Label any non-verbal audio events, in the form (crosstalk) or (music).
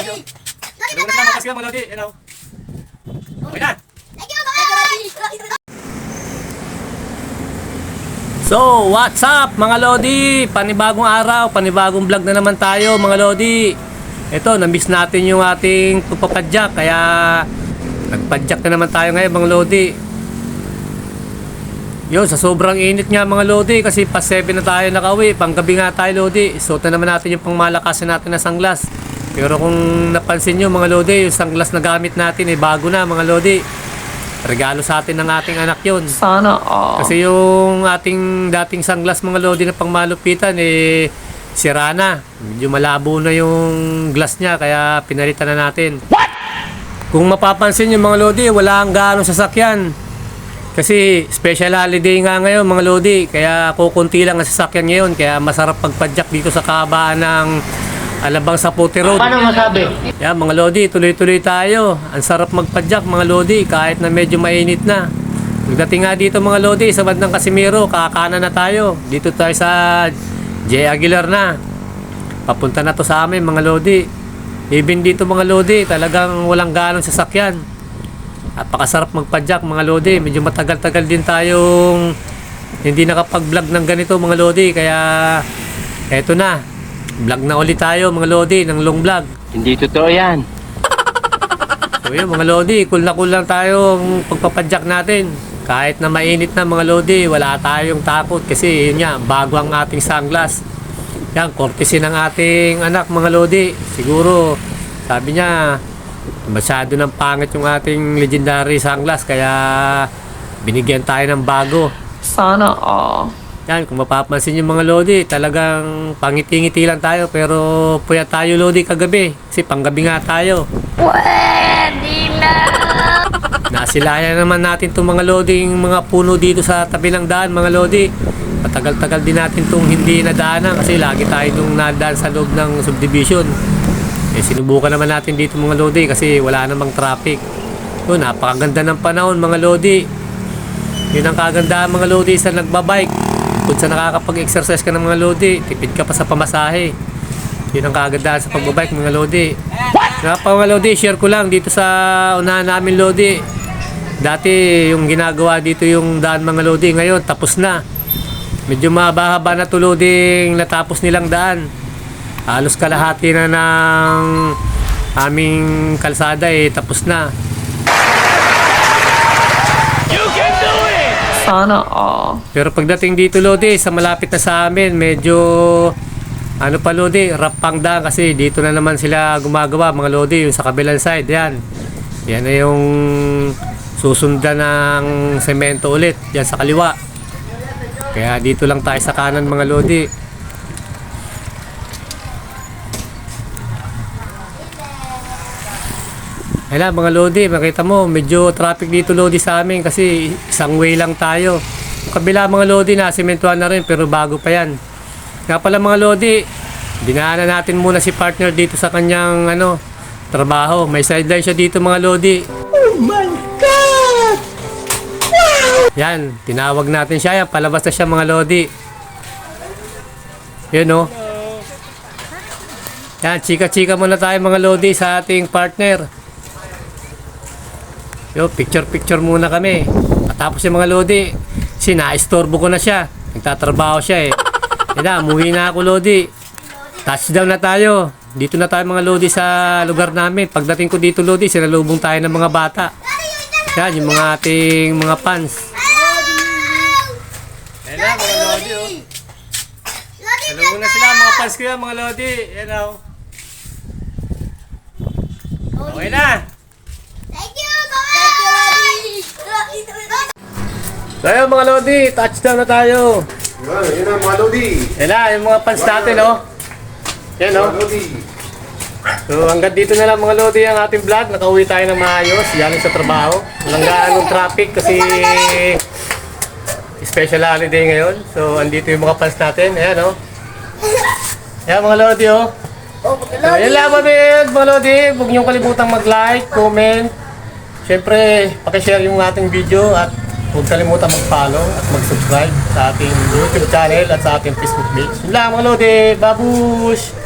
Ano na sila mga pasko mga Lodi? Yan o. Okay na. You! So, what's up mga Lodi? Panibagong araw, panibagong vlog na naman tayo mga Lodi. Ito, na-miss natin yung ating pupapadyak, kaya nagpadyak na naman tayo ngayon mga Lodi. Yun, sa sobrang init nga mga Lodi, kasi pa 7 na tayo nakauwi, panggabi nga tayo Lodi. Suot na naman natin yung pangmalakasan natin na sanglas. Pero kung napansin nyo mga Lodi, yung sanglas na gamit natin, eh, bago na mga Lodi. Regalo sa atin ng ating anak yun. Sana all. Kasi yung ating dating sunglass mga lodi na pangmalupitan eh sira na. Medyo malabo na yung glass niya kaya pinalitan na natin. What? Kung mapapansin yung mga lodi, wala ang gaano sasakyan. Kasi special holiday nga ngayon mga lodi, kaya kukunti lang ang sasakyan ngayon. Kaya masarap pagpadyak dito sa kabaan ng Alabang sa Puti Road. Paano masabi? Yan mga Lodi, tuloy-tuloy tayo. Ang sarap magpadyak mga Lodi kahit na medyo mainit na. Pagdating nga dito mga Lodi sa bandang Casimiro, kakana na tayo. Dito tayo sa J. Aguilar na. Papunta na to sa amin mga Lodi. Even dito mga Lodi, talagang walang ganong sasakyan. Napakasarap magpadyak mga Lodi. Medyo matagal-tagal din tayong hindi nakapag-vlog ng ganito mga Lodi. Kaya eto na. Vlog na ulit tayo mga Lodi ng long vlog. Hindi totoo yan. So yun mga Lodi, cool na cool lang tayo ang pagpapadyak natin. Kahit na mainit na mga Lodi, wala tayong takot kasi yun nga, bago ang ating sunglass. Yan, courtesy ng ating anak mga Lodi. Siguro, sabi niya, masyado ng pangit yung ating legendary sunglass kaya binigyan tayo ng bago. Sana all. Yan, kung mapapansin yung mga Lodi, talagang pangiti-ngiti lang tayo pero puya tayo Lodi kagabi kasi panggabi nga tayo. Nasilayan naman natin itong mga loading mga puno dito sa tabi ng daan mga lodi. Matagal-tagal din natin itong hindi nadaanan kasi lagi tayo nung nadaan sa loob ng subdivision. Eh sinubukan naman natin dito mga lodi kasi wala namang traffic. Yun, napakaganda ng panahon mga lodi. Yun ang kagandahan mga lodi sa nagbabike. Kung sa nakakapag-exercise ka ng mga lodi, tipid ka pa sa pamasahe. Yun ang kagandahan sa pagbabike mga lodi. Nga pa mga lodi, share ko lang dito sa unahan namin lodi. Dati yung ginagawa dito yung daan mga lodi, ngayon tapos na. Medyo mahaba-haba na to loading natapos nilang daan. Halos kalahati na ng aming kalsada eh, tapos na. Sana all. Pero pagdating dito Lodi, sa malapit na sa amin, medyo ano pa Lodi, rap pang daan kasi dito na naman sila gumagawa mga Lodi, yung sa kabilang side, yan. Yan na yung susundan ng semento ulit, yan sa kaliwa. Kaya dito lang tayo sa kanan mga Lodi. Ayan mga Lodi, makita mo, medyo traffic dito Lodi sa amin kasi isang way lang tayo. Yung kabila mga Lodi na, sementuhan na rin pero bago pa yan. Nga pala mga Lodi, dinaanan natin muna si partner dito sa kanyang ano, trabaho. May sideline siya dito mga Lodi. Oh my God! Yan, tinawag natin siya. Yan, palabas na siya mga Lodi. Yun oh. Yan, chika-chika muna tayo mga Lodi sa ating partner. Yo, picture-picture muna kami. At tapos yung mga Lodi, sina-istorbo ko na siya. Nagtatrabaho siya eh. (laughs) Yan na, umuwi na ako Lodi. Touchdown na tayo. Dito na tayo mga Lodi sa lugar namin. Pagdating ko dito Lodi, sinalubong tayo ng mga bata. Yan, yung mga ating mga fans. Yan na, mga Lodi oh. Salubong na sila, mga fans ko yan, mga Lodi. Yan oh. Okay na. So ayun mga Lodi, touchdown na tayo. Yan, yun ang mga Lodi. Yan na, yung mga fans natin, oh. Yan, oh. Mga Lodi. So hanggang dito na lang mga Lodi ang ating vlog. Nakauwi tayo ng maayos, galing sa trabaho. Walang gaanong traffic kasi special holiday ngayon. So andito yung mga fans natin. Ayan, oh. Yan mga Lodi, oh. So, yan lang mga mga Lodi. Huwag niyong kalimutang mag-like, comment. Siyempre, pakishare yung ating video at huwag kalimutan mag-follow at mag-subscribe sa ating YouTube channel at sa ating Facebook page. Yun lang mga Lodi. Babush!